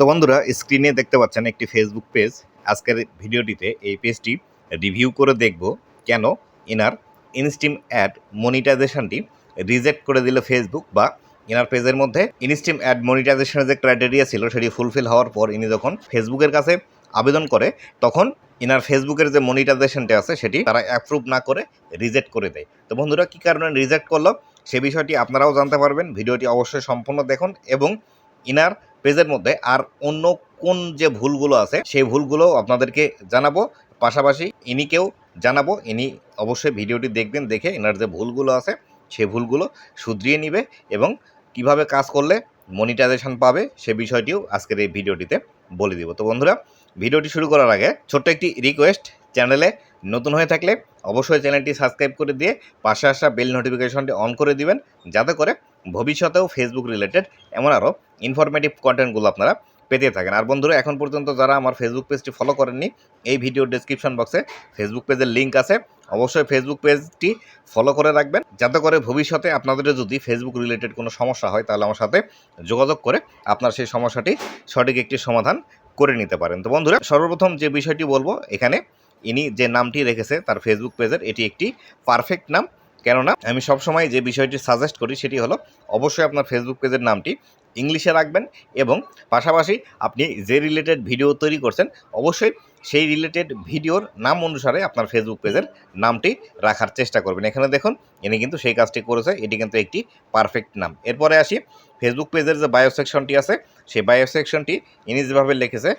তো বন্ধুরা স্ক্রিনে দেখতে পাচ্ছেন একটি ফেসবুক পেজ আজকের ভিডিওটিতে এই পেজটি রিভিউ করে দেখব কেন এনার ইনস্টিম অ্যাড মনিটাইজেশনটি রিজেক্ট করে দিল ফেসবুক বা এনার পেজের মধ্যে ইনস্টিম অ্যাড মনিটাইজেশনের যে ক্রাইটেরিয়া ছিল সেটি ফুলফিল হওয়ার পর ইনি যখন ফেসবুকের কাছে আবেদন করে, তখন ইনার ফেসবুকের যে মনিটাইজেশনটা আছে সেটি তারা অ্যাপ্রুভ না করে রিজেক্ট করে দেয়। তো বন্ধুরা, কী কারণে রিজেক্ট করল? সে বিষয়টি আপনারাও জানতে পারবেন। ভিডিওটি অবশ্যই সম্পূর্ণ দেখুন এবং ইনার পেজের মধ্যে আর অন্য কোন যে ভুলগুলো আছে, সেই ভুলগুলো আপনাদেরকে জানাব। পাশাপাশি ইনিকেও জানাব। ইনি অবশ্যই ভিডিওটি দেখবেন, দেখে এনার যে ভুলগুলো আছে সেই ভুলগুলো শুধরিয়ে নিবে এবং কীভাবে কাজ করলে মনিটাইজেশন পাবে, সে বিষয়টিও আজকের এই ভিডিওটিতে বলে দিব। তো বন্ধুরা, ভিডিওটি শুরু করার আগে ছোট্ট একটি রিকোয়েস্ট চ্যানেলে নতুন হয়ে থাকলে অবশ্যই চ্যানেলটি সাবস্ক্রাইব করে দিয়ে পাশে আসা বেল নোটিফিকেশনটি অন করে দিবেন, যাতে করে ভবিষ্যতেও ফেসবুক রিলেটেড এমন আরও ইনফরমেটিভ কন্টেন্টগুলো আপনারা পেতে থাকেন। আর বন্ধুরা, এখন পর্যন্ত যারা আমার ফেসবুক পেজটি ফলো করেননি, এই ভিডিওর ডেসক্রিপশন বক্সে ফেসবুক পেজের লিঙ্ক আছে। অবশ্যই ফেসবুক পেজটি ফলো করে রাখবেন। যাতে করে ভবিষ্যতে আপনাদের যদি ফেসবুক রিলেটেড কোনো সমস্যা হয়, তাহলে আমার সাথে যোগাযোগ করে আপনার সেই সমস্যাটি সঠিক একটি সমাধান করে নিতে পারেন। তো বন্ধুরা, সর্বপ্রথম যে বিষয়টি বলব, এখানে ইনি যে নামটি রেখেছে, তার ফেসবুক পেজের এটি একটি পারফেক্ট নাম। কেননা আমি সবসময় যে বিষয়টি সাজেস্ট করি সেটি হলো অবশ্যই আপনার ফেসবুক পেজের নামটি ইংলিশে রাখবেন এবং পাশাপাশি আপনি যে রিলেটেড ভিডিও তৈরি করছেন, অবশ্যই সেই রিলেটেড ভিডিওর নাম অনুসারে আপনার ফেসবুক পেজের নামটি রাখার চেষ্টা করবেন। এখানে দেখুন, ইনি কিন্তু সেই কাজটি করেছে, এটি কিন্তু একটি পারফেক্ট নাম। এরপরে আসি ফেসবুক পেজের যে বায়ো সেকশনটি আছে, সেই বায়ো সেকশনটি ইনি যেভাবে লিখেছে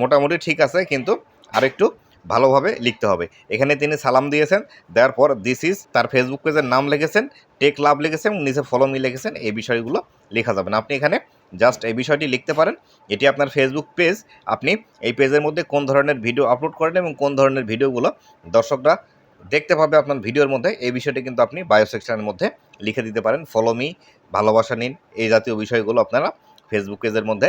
মোটামুটি ঠিক আছে, কিন্তু আরেকটু ভালোভাবে লিখতে হবে। এখানে তিনি সালাম দিয়েছেন, দেওয়ার পর দিস ইজ তার ফেসবুক পেজের নাম লিখেছেন টেক লাভ লিখেছেন নিচে ফলো মি লিখেছেন, এই বিষয়গুলো লেখা যাবে না। আপনি এখানে জাস্ট এই বিষয়টি লিখতে পারেন। এটি আপনার ফেসবুক পেজ আপনি এই পেজের মধ্যে কোন ধরনের ভিডিও আপলোড করেন এবং কোন ধরনের ভিডিওগুলো দর্শকরা দেখতে পাবে আপনার ভিডিওর মধ্যে, এই বিষয়টি কিন্তু আপনি বায়ো সেকশনের মধ্যে লিখে দিতে পারেন। ফলো মি ভালোবাসা নিন, এই জাতীয় বিষয়গুলো আপনারা ফেসবুক পেজের মধ্যে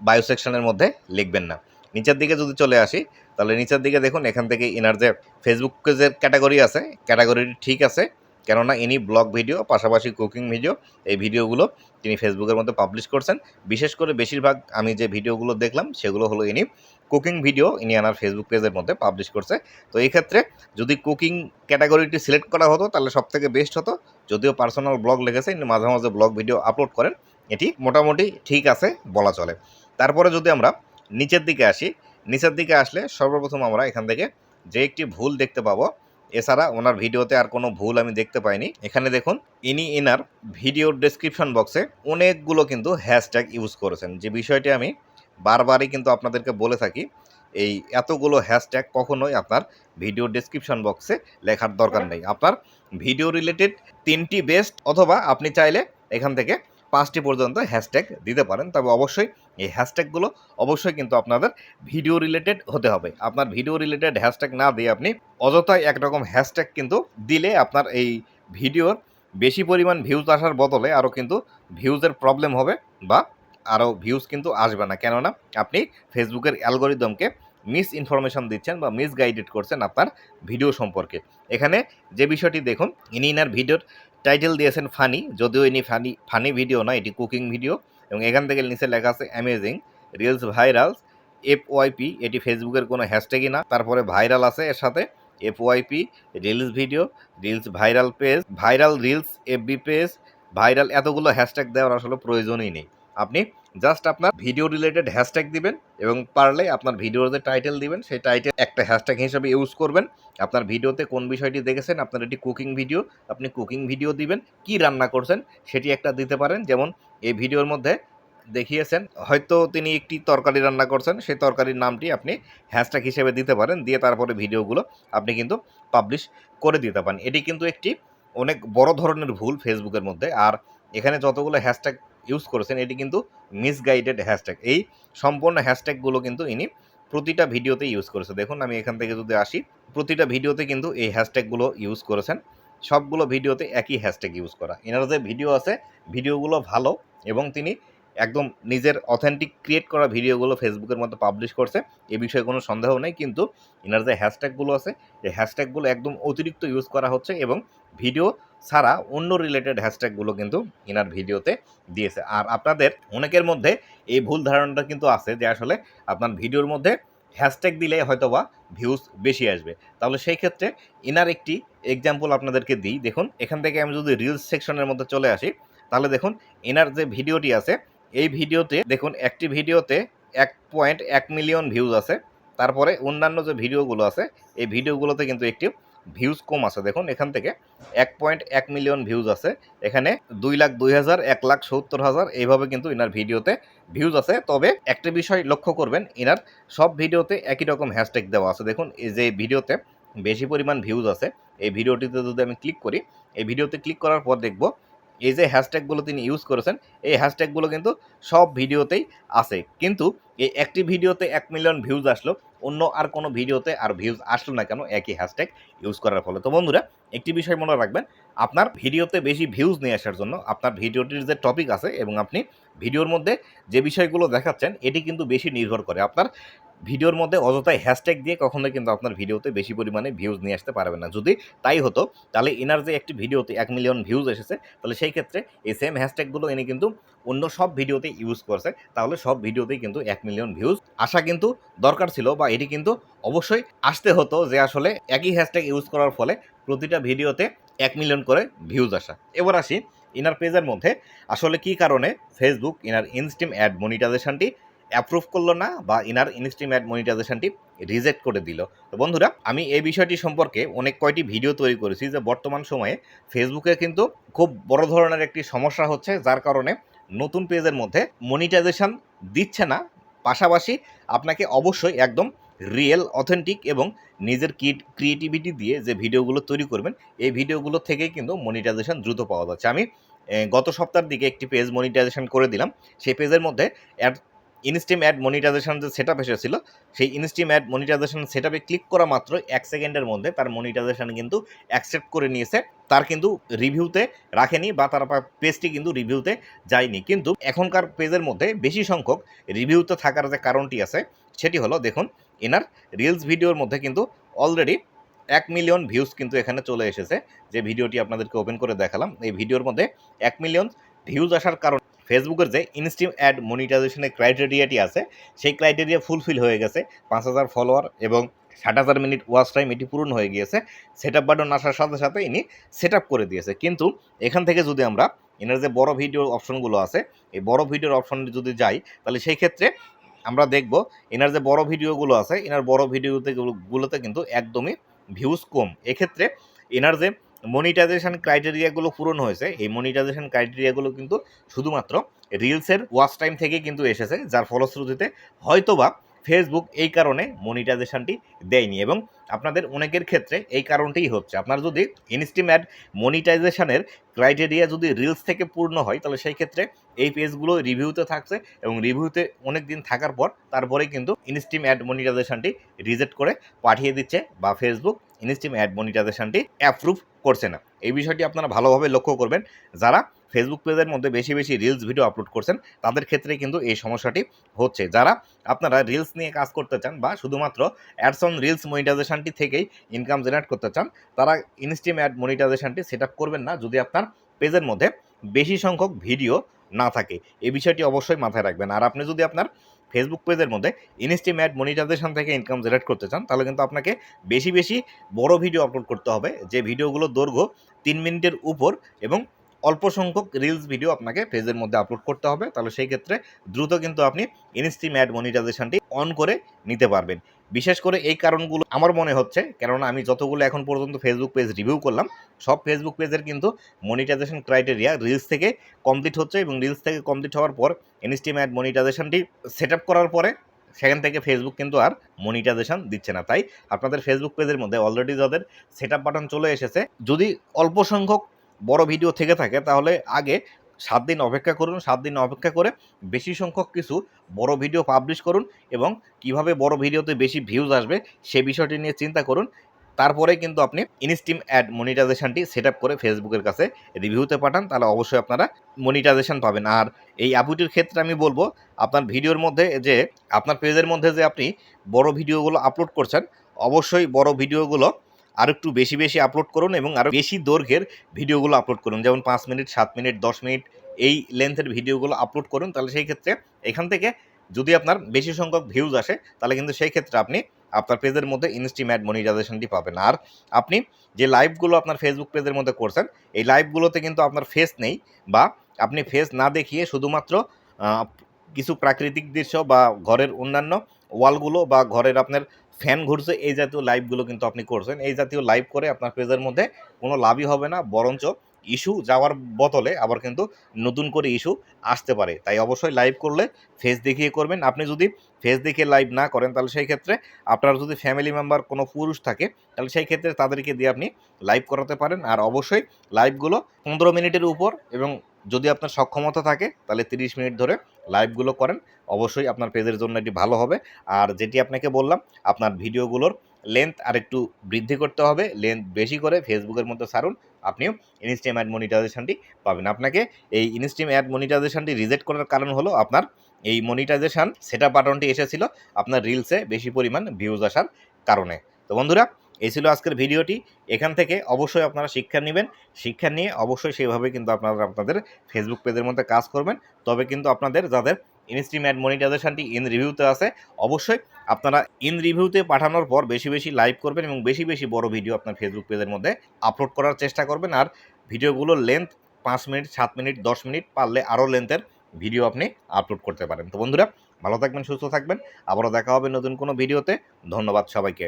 বায়ো সেকশনের মধ্যে লিখবেন না। নিচের দিকে যদি চলে আসি, তাহলে নিচের দিকে দেখুন, এখান থেকে ইনার যে ফেসবুক যে ক্যাটাগরি আছে ক্যাটাগরিটি ঠিক আছে। কেননা ইনি ব্লগ ভিডিও পাশাপাশি কুকিং ভিডিও এই ভিডিওগুলো তিনি ফেসবুকের মধ্যে পাবলিশ করছেন। বিশেষ করে বেশিরভাগ আমি যে ভিডিওগুলো দেখলাম, সেগুলো হলো ইনি কুকিং ভিডিও ইনি আনার ফেসবুক পেজের মধ্যে পাবলিশ করছে। তো এই ক্ষেত্রে যদি কুকিং ক্যাটাগরিটি সিলেক্ট করা হতো, তাহলে সব থেকে বেস্ট হতো। যদিও পার্সোনাল ব্লগ লেগেছে, ইনি মাঝে মাঝে ব্লগ ভিডিও আপলোড করেন, এটি মোটামুটি ঠিক আছে বলা চলে। তারপরে যদি আমরা নিচের দিকে আসি। নিচের দিকে আসলে সর্বপ্রথম আমরা এখান থেকে যে একটি ভুল দেখতে পাবো, এছাড়া ওনার ভিডিওতে আর কোনো ভুল আমি দেখতে পাইনি। এখানে দেখুন, ইনি ইনার ভিডিওর ডেসক্রিপশন বক্সে অনেকগুলো কিন্তু হ্যাশট্যাগ ইউজ করেছেন। যে বিষয়টি আমি বারবারই কিন্তু আপনাদেরকে বলে থাকি, এই এতগুলো হ্যাশট্যাগ কখনোই আপনার ভিডিও ডেসক্রিপশন বক্সে লেখার দরকার নেই। আপনার ভিডিও রিলেটেড তিনটি বেস্ট অথবা আপনি চাইলে এখান থেকে পাঁচটি পর্যন্ত হ্যাশট্যাগ দিতে পারেন। তবে অবশ্যই এই হ্যাশট্যাগুলো অবশ্যই কিন্তু আপনাদের ভিডিও রিলেটেড হতে হবে। আপনার ভিডিও রিলেটেড হ্যাশট্যাগ না দিয়ে আপনি অযথায় একরকম হ্যাশট্যাগ কিন্তু দিলে আপনার এই ভিডিওর বেশি পরিমাণ ভিউজ আসার বদলে আরও কিন্তু ভিউজের প্রবলেম হবে বা আরও ভিউজ কিন্তু আসবে না। কেননা আপনি ফেসবুকের অ্যালগোরিদমকে মিস ইনফরমেশন দিচ্ছেন বা মিস গাইডেড করছেন আপনার ভিডিও সম্পর্কে। এখানে যে বিষয়টি দেখুন, ইনি ইনার ভিডিওর টাইটেল দিয়েছেন ফানি যদিও ইনি ফানি ফানি ভিডিও না এটি কুকিং ভিডিও এবং এখান থেকে নিচে লেখা আছে amazing reels virals F Y P এটি ফেসবুকের কোনো হ্যাশট্যাগই না। তারপরে ভাইরাল আছে এর সাথে F Y P reels video reels viral page viral reels FB page viral এতগুলো হ্যাশট্যাগ দেওয়ার আসলে প্রয়োজনই নেই। আপনি জাস্ট আপনার ভিডিও রিলেটেড হ্যাশট্যাগ দিবেন এবং পারলে আপনার ভিডিওর যে টাইটেল দিবেন, সেই টাইটেল একটা হ্যাশট্যাগ হিসেবে ইউজ করবেন। আপনার ভিডিওতে কোন বিষয়টি দেখেছেন? আপনার এটি কুকিং ভিডিও আপনি কুকিং ভিডিও দিবেন, কি রান্না করছেন সেটি একটা দিতে পারেন। যেমন এই ভিডিওর মধ্যে দেখিয়েছেন, হয়তো তিনি একটি তরকারি রান্না করছেন, সেই তরকারির নামটি আপনি হ্যাশট্যাগ হিসেবে দিতে পারেন, দিয়ে তারপরে ভিডিওগুলো আপনি কিন্তু পাবলিশ করে দিতে পারেন। এটি কিন্তু একটি অনেক বড় ধরনের ভুল ফেসবুকের মধ্যে। আর এখানে যতগুলো হ্যাশট্যাগ ইউজ করেছেন, এটি কিন্তু মিসগাইডেড হ্যাশট্যাগ এই সম্পূর্ণ হ্যাশট্যাগুলো কিন্তু ইনি প্রতিটা ভিডিওতে ইউজ করেছে। দেখুন, আমি এখান থেকে যদি আসি, প্রতিটা ভিডিওতে কিন্তু এই হ্যাশট্যাগুলো ইউজ করেছেন। সবগুলো ভিডিওতে একই হ্যাশট্যাগ ইউজ করা। এনার যে ভিডিও আছে, ভিডিওগুলো ভালো এবং তিনি একদম নিজের অথেন্টিক ক্রিয়েট করা ভিডিওগুলো ফেসবুকের মধ্যে পাবলিশ করছে, এ বিষয়ে কোনো সন্দেহ নেই। কিন্তু এনার যে হ্যাশট্যাগুলো আছে, এই হ্যাশট্যাগুলো একদম অতিরিক্ত ইউজ করা হচ্ছে এবং ভিডিও ছাড়া অন্য রিলেটেড হ্যাশট্যাগুলো কিন্তু ইনার ভিডিওতে দিয়েছে। আর আপনাদের অনেকের মধ্যে এই ভুল ধারণাটা কিন্তু আছে যে আসলে আপনার ভিডিওর মধ্যে হ্যাশট্যাগ দিলে হয়তোবা ভিউজ বেশি আসবে। তাহলে সেই ক্ষেত্রে ইনার একটি এক্সাম্পল আপনাদেরকে দিই। দেখুন, এখান থেকে আমি যদি রিলস সেকশনের মধ্যে চলে আসি, তাহলে দেখুন এনার যে ভিডিওটি আছে, এই ভিডিওতে দেখুন একটি ভিডিওতে এক পয়েন্ট এক মিলিয়ন ভিউজ আছে। তারপরে অন্যান্য যে ভিডিওগুলো আছে, এই ভিডিওগুলোতে কিন্তু একটি ভিউজ কম আছে। দেখুন, এখান থেকে এক পয়েন্ট এক মিলিয়ন ভিউজ আছে। এখানে দুই লাখ দুই হাজার এক লাখ সত্তর হাজার, এইভাবে কিন্তু ইনার ভিডিওতে ভিউজ আছে। তবে একটা বিষয় লক্ষ্য করবেন, ইনার সব ভিডিওতে একই রকম হ্যাশট্যাগ দেওয়া আছে। দেখুন, এই যে ভিডিওতে বেশি পরিমাণ ভিউজ আছে, এই ভিডিওটিতে যদি আমি ক্লিক করি, এই ভিডিওতে ক্লিক করার পর দেখব এই যে হ্যাশট্যাগুলো তিনি ইউজ করেছেন, এই হ্যাশট্যাগুলো কিন্তু সব ভিডিওতেই আছে। কিন্তু এই একটি ভিডিওতে এক মিলিয়ন ভিউজ আসলো, অন্য আর কোনো ভিডিওতে আর ভিউজ আসলো না কেন একই হ্যাশট্যাগ ইউজ করার ফলে। তো বন্ধুরা, একটি বিষয় মনে রাখবেন, আপনার ভিডিওতে বেশি ভিউজ নিয়ে আসার জন্য আপনার ভিডিওটির যে টপিক আছে এবং আপনি ভিডিওর মধ্যে যে বিষয়গুলো দেখাচ্ছেন, এটি কিন্তু বেশি নির্ভর করে। আপনার ভিডিওর মধ্যে অযথায় হ্যাশট্যাগ দিয়ে কখনোই কিন্তু আপনার ভিডিওতে বেশি পরিমাণে ভিউজ নিয়ে আসতে পারবেন না। যদি তাই হতো, তাহলে এনার যে একটি ভিডিওতে এক মিলিয়ন ভিউজ এসেছে, তাহলে সেই ক্ষেত্রে এই সেম হ্যাশট্যাগুলো এনে কিন্তু অন্য সব ভিডিওতে ইউজ করছে, তাহলে সব ভিডিওতেই কিন্তু এক মিলিয়ন ভিউজ আসা কিন্তু দরকার ছিল বা এটি কিন্তু অবশ্যই আসতে হতো যে আসলে একই হ্যাশট্যাগ ইউজ করার ফলে প্রতিটা ভিডিওতে এক মিলিয়ন করে ভিউজ আসা। এবার আসি ইনার পেজের মধ্যে আসলে কি কারণে ফেসবুক ইনার ইনস্টিম অ্যাড মনিটাইজেশনটি অ্যাপ্রুভ করল না বা ইনার ইনস্টিম অ্যাড মনিটাইজেশনটি রিজেক্ট করে দিল। তো বন্ধুরা, আমি এই বিষয়টি সম্পর্কে অনেক কয়টি ভিডিও তৈরি করেছি যে বর্তমান সময়ে ফেসবুকে কিন্তু খুব বড় ধরনের একটি সমস্যা হচ্ছে, যার কারণে নতুন পেজের মধ্যে মনিটাইজেশন দিচ্ছে না। পাশাপাশি আপনাকে অবশ্যই একদম রিয়েল অথেন্টিক এবং নিজের ক্রিয়েটিভিটি দিয়ে যে ভিডিওগুলো তৈরি করবেন, এই ভিডিওগুলো থেকেই কিন্তু মনিটাইজেশন দ্রুত পাওয়া যাচ্ছে। আমি গত সপ্তাহের দিকে একটি পেজ মনিটাইজেশন করে দিলাম। সেই পেজের মধ্যে অ্যাড ইনস্টিম অ্যাড মনিটাইজেশন যে সেট আপ এসেছিল, সেই ইনস্টিম অ্যাড মনিটাইজেশন সেট আপে ক্লিক করা মাত্র এক সেকেন্ডের মধ্যে তার মনিটাইজেশন কিন্তু অ্যাকসেপ্ট করে নিয়েছে। তার কিন্তু রিভিউতে রাখেনি বা তার পেজটি কিন্তু রিভিউতে যায়নি। কিন্তু এখনকার পেজের মধ্যে বেশি সংখ্যক রিভিউতে থাকার যে কারণটি আছে, সেটি হলো দেখুন, এনার রিলস ভিডিওর মধ্যে কিন্তু অলরেডি এক মিলিয়ন ভিউজ কিন্তু এখানে চলে এসেছে। যে ভিডিওটি আপনাদেরকে ওপেন করে দেখালাম, এই ভিডিওর মধ্যে এক মিলিয়ন ভিউজ আসার কারণ ফেসবুকের যে ইনস্টিম অ্যাড মনিটাইজেশনের ক্রাইটেরিয়াটি আছে, সেই ক্রাইটেরিয়া ফুলফিল হয়ে গেছে। পাঁচ হাজার ফলোয়ার এবং ষাট হাজার মিনিট ওয়াচ টাইম এটি পূরণ হয়ে গিয়েছে। সেট আপ বাটন আসার সাথে সাথে ইনি সেট আপ করে দিয়েছে। কিন্তু এখান থেকে যদি আমরা এনার যে বড় ভিডিওর অপশনগুলো আছে, এই বড় ভিডিওর অপশনে যদি যাই, তাহলে সেই ক্ষেত্রে আমরা দেখব এনার যে বড় ভিডিওগুলো আছে, এনার বড় ভিডিওতে গুলোতে কিন্তু একদমই ভিউজ কম। এক্ষেত্রে এনার যে মনিটাইজেশন ক্রাইটেরিয়াগুলো পূরণ হয়েছে। এই মনিটাইজেশন ক্রাইটেরিয়াগুলো কিন্তু শুধুমাত্র রিলসের ওয়াচ টাইম থেকে কিন্তু এসেছে, যার ফলশ্রুতিতে হয়তোবা ফেসবুক এই কারণে মনিটাইজেশনটি দেয়নি এবং আপনাদের অনেকের ক্ষেত্রে এই কারণটিই হচ্ছে। আপনার যদি ইনস্টিম অ্যাড মনিটাইজেশনের ক্রাইটেরিয়া যদি রিলস থেকে পূর্ণ হয়, তাহলে সেই ক্ষেত্রে এই পেজগুলো রিভিউতে থাকছে এবং রিভিউতে অনেক দিন থাকার পর তারপরে কিন্তু ইনস্টিম অ্যাড মনিটাইজেশনটি রিজেক্ট করে পাঠিয়ে দিচ্ছে বা ফেসবুক ইনস্টিম অ্যাড মনিটাইজেশনটি অ্যাপ্রুভ করছে না। এই বিষয়টি আপনারা ভালোভাবে লক্ষ্য করবেন। যারা ফেসবুক পেজের মধ্যে বেশি বেশি রিলস ভিডিও আপলোড করছেন, তাদের ক্ষেত্রে কিন্তু এই সমস্যাটি হচ্ছে। যারা আপনারা রিলস নিয়ে কাজ করতে চান বা শুধুমাত্র অ্যাডস অন রিলস মনিটাইজেশনটি থেকেই ইনকাম জেনারেট করতে চান, তারা ইনস্টিম অ্যাড মনিটাইজেশনটি সেট করবেন না। যদি আপনার পেজের মধ্যে বেশি সংখ্যক ভিডিও না থাকে। এই বিষয়টি অবশ্যই মাথায় রাখবেন। আর আপনি যদি আপনার ফেসবুক পেজের মধ্যে ইনস্টিম অ্যাড মনিটাইজেশন থেকে ইনকাম জেনারেট করতে চান, তাহলে কিন্তু আপনাকে বেশি বেশি বড় ভিডিও আপলোড করতে হবে। যে ভিডিওগুলো দৈর্ঘ্য তিন মিনিটের উপর এবং অল্প সংখ্যক রিলস ভিডিও আপনাকে পেজের মধ্যে আপলোড করতে হবে। তাহলে সেই ক্ষেত্রে দ্রুত কিন্তু আপনি ইনস্টিম অ্যাড মনিটাইজেশনটি অন করে নিতে পারবেন। বিশেষ করে এই কারণগুলো আমার মনে হচ্ছে, কেননা আমি যতগুলো এখন পর্যন্ত ফেসবুক পেজ রিভিউ করলাম, সব ফেসবুক পেজের কিন্তু মনিটাইজেশন ক্রাইটেরিয়া রিলস থেকে কমপ্লিট হচ্ছে এবং রিলস থেকে কমপ্লিট হওয়ার পর ইনস্টিম অ্যাড মনিটাইজেশনটি সেট আপ করার পরে সেখান থেকে ফেসবুক কিন্তু আর মনিটাইজেশন দিচ্ছে না। তাই আপনাদের ফেসবুক পেজের মধ্যে অলরেডি যাদের সেট আপ বাটন চলে এসেছে, যদি অল্প সংখ্যক বড় ভিডিও থেকে থাকে, তাহলে আগে সাত দিন অপেক্ষা করুন, সাত দিন অপেক্ষা করে বেশি সংখ্যক কিছু বড় ভিডিও পাবলিশ করুন এবং কীভাবে বড় ভিডিওতে বেশি ভিউজ আসবে সে বিষয়টি নিয়ে চিন্তা করুন। তারপরে কিন্তু আপনি ইনস্টিম অ্যাড মনিটাইজেশনটি সেট আপ করে ফেসবুকের কাছে রিভিউতে পাঠান, তাহলে অবশ্যই আপনারা মনিটাইজেশন পাবেন। আর এই অ্যাপটির ক্ষেত্রে আমি বলব, আপনার ভিডিওর মধ্যে যে, আপনার পেজের মধ্যে যে আপনি বড় ভিডিওগুলো আপলোড করছেন, অবশ্যই বড় ভিডিওগুলো আর একটু বেশি বেশি আপলোড করুন এবং আরও বেশি দৈর্ঘ্যের ভিডিওগুলো আপলোড করুন। যেমন পাঁচ মিনিট, সাত মিনিট, দশ মিনিট এই লেন্থের ভিডিওগুলো আপলোড করুন, তাহলে সেই ক্ষেত্রে এখান থেকে যদি আপনার বেশি সংখ্যক ভিউজ আসে, তাহলে কিন্তু সেই ক্ষেত্রে আপনি আপনার পেজের মধ্যে ইনস্টিম্যাড মনিটাইজেশনটি পাবেন। আর আপনি যে লাইভগুলো আপনার ফেসবুক পেজের মধ্যে করছেন, এই লাইভগুলোতে কিন্তু আপনার ফেস নেই বা আপনি ফেস না দেখিয়ে শুধুমাত্র কিছু প্রাকৃতিক দৃশ্য বা ঘরের অন্যান্য ওয়ালগুলো বা ঘরের আপনার ফ্যান ঘুরছে, এই জাতীয় লাইভগুলো কিন্তু আপনি করছেন। এই জাতীয় লাইভ করে আপনার পেজের মধ্যে কোনো লাভই হবে না, বরঞ্চ ইস্যু যাওয়ার বদলে আবার কিন্তু নতুন করে ইস্যু আসতে পারে। তাই অবশ্যই লাইভ করলে ফেস দেখিয়ে করবেন। আপনি যদি ফেস দেখিয়ে লাইভ না করেন, তাহলে সেই ক্ষেত্রে আপনার যদি ফ্যামিলি মেম্বার কোনো পুরুষ থাকে, তাহলে সেই ক্ষেত্রে তাদেরকে দিয়ে আপনি লাইভ করাতে পারেন। আর অবশ্যই লাইভগুলো পনেরো মিনিটের উপর এবং যদি আপনার সক্ষমতা থাকে, তাহলে তিরিশ মিনিট ধরে লাইভগুলো করেন। অবশ্যই আপনার পেজের জন্য এটি ভালো হবে। আর যেটি আপনাকে বললাম, আপনার ভিডিওগুলোর লেন্থ আর একটু বৃদ্ধি করতে হবে। লেন্থ বেশি করে ফেসবুকের মধ্যে ছাড়ুন, আপনিও ইনস্টিম অ্যাড মনিটাইজেশনটি পাবেন। আপনাকে এই ইনস্টিম অ্যাড মনিটাইজেশনটি রিজেক্ট করার কারণ হলো আপনার এই মনিটাইজেশন সেটা বাটনটি এসেছিল আপনার রিলসে বেশি পরিমাণ ভিউজ আসার কারণে। তো বন্ধুরা এই ছিল আজকের ভিডিওটি। এখান থেকে অবশ্যই আপনারা শিক্ষা নেবেন। শিক্ষা নিয়ে অবশ্যই সেভাবে কিন্তু আপনারা আপনাদের ফেসবুক পেজের মধ্যে কাজ করবেন। তবে কিন্তু আপনাদের যাদের ইনস্ট্রিম অ্যাড মনিটাইজেশনটি ইন রিভিউতে আছে, অবশ্যই আপনারা ইন রিভিউতে পাঠানোর পর বেশি বেশি লাইভ করবেন এবং বেশি বেশি বড় ভিডিও আপনার ফেসবুক পেজের মধ্যে আপলোড করার চেষ্টা করবেন। আর ভিডিওগুলোর লেন্থ পাঁচ মিনিট সাত মিনিট দশ মিনিট পারলে আরও লেন্থের ভিডিও আপনি আপলোড করতে পারেন। তো বন্ধুরা, ভালো থাকবেন, সুস্থ থাকবেন। আবারও দেখা হবে নতুন কোনো ভিডিওতে ধন্যবাদ সবাইকে।